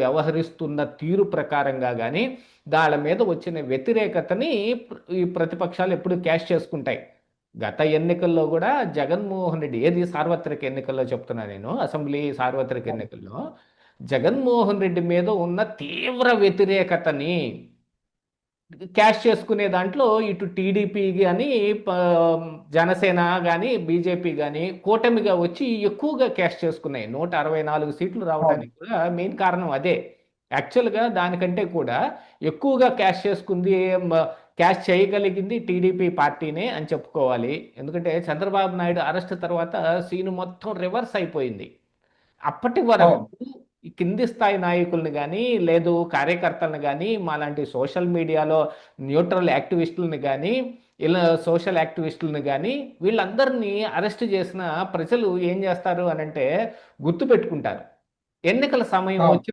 వ్యవహరిస్తున్న తీరు ప్రకారంగా కానీ దాళ్ళ మీద వచ్చిన వ్యతిరేకతని ఈ ప్రతిపక్షాలు ఎప్పుడు క్యాష్ చేసుకుంటాయి. గత ఎన్నికల్లో కూడా జగన్మోహన్ రెడ్డి ఏది సార్వత్రిక ఎన్నికల్లో చెప్తున్నా నేను అసెంబ్లీ సార్వత్రిక ఎన్నికల్లో జగన్మోహన్ రెడ్డి మీద ఉన్న తీవ్ర వ్యతిరేకతని క్యాష్ చేసుకునే దాంట్లో ఇటు టీడీపీ కానీ జనసేన కానీ బీజేపీ కానీ కూటమిగా వచ్చి ఎక్కువగా క్యాష్ చేసుకున్నాయి. నూట అరవై నాలుగు సీట్లు రావడానికి కూడా మెయిన్ కారణం అదే. యాక్చువల్గా దానికంటే కూడా ఎక్కువగా క్యాష్ చేసుకుంది క్యాష్ చేయగలిగింది టీడీపీ పార్టీనే అని చెప్పుకోవాలి. ఎందుకంటే చంద్రబాబు నాయుడు అరెస్ట్ తర్వాత సీను మొత్తం రివర్స్ అయిపోయింది. అప్పటి వరకు కింది స్థాయి నాయకుల్ని కానీ లేదు కార్యకర్తలను కానీ మాలాంటి సోషల్ మీడియాలో న్యూట్రల్ యాక్టివిస్టులని కానీ ఇలా సోషల్ యాక్టివిస్టులను కానీ వీళ్ళందరినీ అరెస్ట్ చేసిన ప్రజలు ఏం చేస్తారు అని అంటే గుర్తుపెట్టుకుంటారు ఎన్నికల సమయం. వచ్చిన